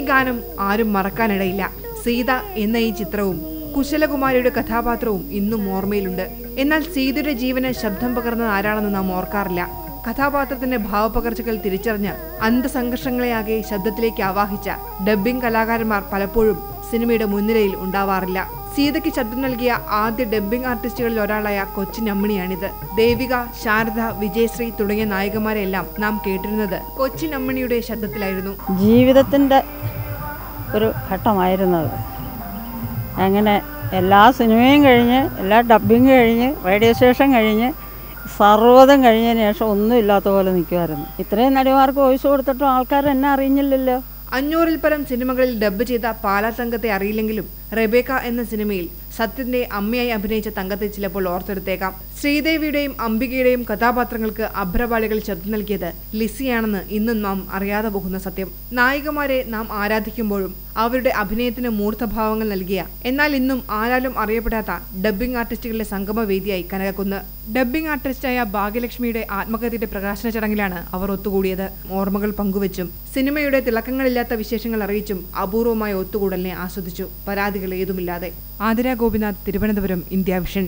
ഗാനം ആരും മറക്കാനിടയില്ല. സീത എന്ന ഈ ചിത്രവും കുശലകുമാരിയുടെ കഥാപാത്രവും ഇന്നും ഓർമ്മയിലുണ്ട്. എന്നാൽ സീതയുടെ ജീവന് ശബ്ദം പകർന്നത് ആരാണെന്ന് നാം ഓർക്കാറില്ല. കഥാപാത്രത്തിന്റെ ഭാവപകർച്ചകൾ തിരിച്ചറിഞ്ഞ് അന്തസംഘർഷങ്ങളെയാകെ ശബ്ദത്തിലേക്ക് ആവാഹിച്ച ഡബ്ബിംഗ് കലാകാരന്മാർ പലപ്പോഴും സിനിമയുടെ മുൻനിരയിൽ ഉണ്ടാവാറില്ല. സീതയ്ക്ക് ശബ്ദം നൽകിയ ആദ്യ ഡബ്ബിംഗ് ആർട്ടിസ്റ്റുകളിൽ ഒരാളായ കൊച്ചിൻ അമ്മണിയാണിത്. ദേവിക ശാരദ വിജയശ്രീ തുടങ്ങിയ നായികമാരെല്ലാം നാം കേട്ടിരുന്നത് കൊച്ചിൻ അമ്മണിയുടെ ശബ്ദത്തിലായിരുന്നു. ജീവിതത്തിന്റെ ഒരു ഘട്ടമായിരുന്നത്. അങ്ങനെ എല്ലാ സിനിമയും കഴിഞ്ഞ് എല്ലാ ഡബ്ബിങ് കഴിഞ്ഞ് റേഡിയോ സ്റ്റേഷൻ കഴിഞ്ഞ് സർവതം കഴിഞ്ഞതിന് ശേഷം ഒന്നും ഇല്ലാത്ത പോലെ നിൽക്കുമായിരുന്നു ഇത്രയും നടിമാർക്ക് വോയിസ് കൊടുത്തിട്ടും ആൾക്കാർ എന്നെ അറിഞ്ഞില്ലല്ലോ. അഞ്ഞൂറിൽ പരം സിനിമകളിൽ ഡബ്ബ് ചെയ്ത പാലാ തങ്കത്തെ അറിയില്ലെങ്കിലും റെബേക്ക എന്ന സിനിമയിൽ സത്യന്റെ അമ്മയായി അഭിനയിച്ച തങ്കത്തെ ചിലപ്പോൾ ഓർത്തെടുത്തേക്കാം. ശ്രീദേവിയുടെയും അംബികയുടെയും കഥാപാത്രങ്ങൾക്ക് അഭ്രപാളികൾ ശബ്ദം നൽകിയത് ലിസിയാണെന്ന് ഇന്നും നാം അറിയാതെ പോകുന്ന സത്യം. നായികമാരെ നാം ആരാധിക്കുമ്പോഴും അവരുടെ അഭിനയത്തിന് മൂർത്തഭാവങ്ങൾ നൽകിയ എന്നാൽ ഇന്നും ആരാലും അറിയപ്പെടാത്ത ഡബ്ബിംഗ് ആർട്ടിസ്റ്റുകളുടെ സംഗമവേദിയായി കനകക്കുന്ന്. ഡബ്ബിംഗ് ആർട്ടിസ്റ്റായ ഭാഗ്യലക്ഷ്മിയുടെ ആത്മകഥയുടെ പ്രകാശന ചടങ്ങിലാണ് അവർ ഒത്തുകൂടിയത്. ഓർമ്മകൾ പങ്കുവച്ചും സിനിമയുടെ തിളക്കങ്ങളില്ലാത്ത വിശേഷങ്ങൾ അറിയിച്ചും അപൂർവമായ ഒത്തുകൂടലിനെ ആസ്വദിച്ചു. പരാതികൾ ഏതുമില്ലാതെ. Athira Gopinath Thiruvananthapuram India vision